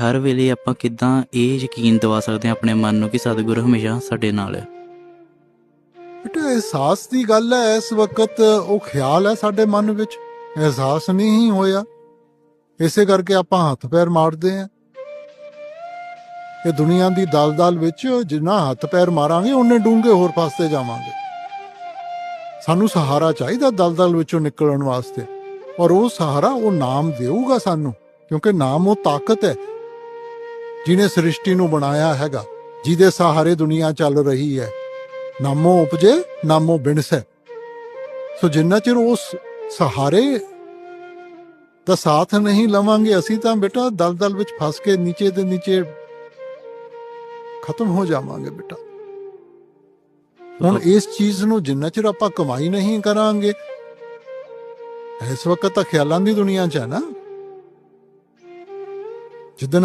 ਹਰ ਵੇਲੇ ਆਪਾਂ ਕਿਦਾਂ ਇਹ ਯਕੀਨ ਦਿਵਾ ਸਕਦੇ ਹਾਂ ਆਪਣੇ ਮਨ ਨੂੰ ਕਿ ਸਤਿਗੁਰੂ ਹਮੇਸ਼ਾ ਸਾਡੇ ਨਾਲ ਹੈ। ਬੇਟਾ, ਅਹਿਸਾਸ ਦੀ ਗੱਲ ਹੈ, ਇਸ ਵਕਤ ਉਹ ਖਿਆਲ ਹੈ ਸਾਡੇ ਮਨ ਵਿੱਚ। ਅਹਿਸਾਸ ਨਹੀਂ ਹੋਇਆ। ਇਸੇ ਕਰਕੇ ਆਪਾਂ ਹੱਥ ਪੈਰ ਮਾਰਦੇ ਆਂ ਇਹ ਦੁਨੀਆ ਦੀ ਦਲਦਲ ਵਿੱਚ ਜਿੰਨਾ ਹੱਥ ਪੈਰ ਮਾਰਾਂਗੇ ਉਹਨੇ ਡੂੰਘੇ ਹੋਰ ਪਾਸੇ ਜਾਵਾਂਗੇ। ਸਾਨੂੰ ਸਹਾਰਾ ਚਾਹੀਦਾ ਦਲਦਲ ਵਿੱਚੋਂ ਨਿਕਲਣ ਵਾਸਤੇ। ਔਰ ਉਹ ਸਹਾਰਾ ਉਹ ਨਾਮ ਦੇਊਗਾ ਸਾਨੂੰ, ਕਿਉਂਕਿ ਨਾਮ ਉਹ ਤਾਕਤ ਹੈ। ਜਿਹਨੇ ਸ੍ਰਿਸ਼ਟੀ ਨੂੰ ਬਣਾਇਆ ਹੈਗਾ ਜਿਹਦੇ ਸਹਾਰੇ ਦੁਨੀਆ ਚੱਲ ਰਹੀ ਹੈ। ਨਾਮੋ ਉਪਜੇ ਨਾਮੋ ਬਿਨਸੈ ਸੋ ਜਿੰਨਾ ਚਿਰ ਉਸ ਸਹਾਰੇ ਦਾ ਸਾਥ ਨਹੀਂ ਲਵਾਂਗੇ ਅਸੀਂ ਤਾਂ ਬੇਟਾ ਦਲਦਲ ਵਿੱਚ ਫਸ ਕੇ ਨੀਚੇ ਦੇ ਨੀਚੇ ਖਤਮ ਹੋ ਜਾਵਾਂਗੇ ਬੇਟਾ। ਹੁਣ ਇਸ ਚੀਜ਼ ਨੂੰ ਜਿੰਨਾ ਚਿਰ ਆਪਾਂ ਕਮਾਈ ਨਹੀਂ ਕਰਾਂਗੇ ਇਸ ਵਕਤ ਤਾਂ ਖਿਆਲਾਂ ਦੀ ਦੁਨੀਆ 'ਚ ਹੈ ਨਾ। ਜਿੱਦਨ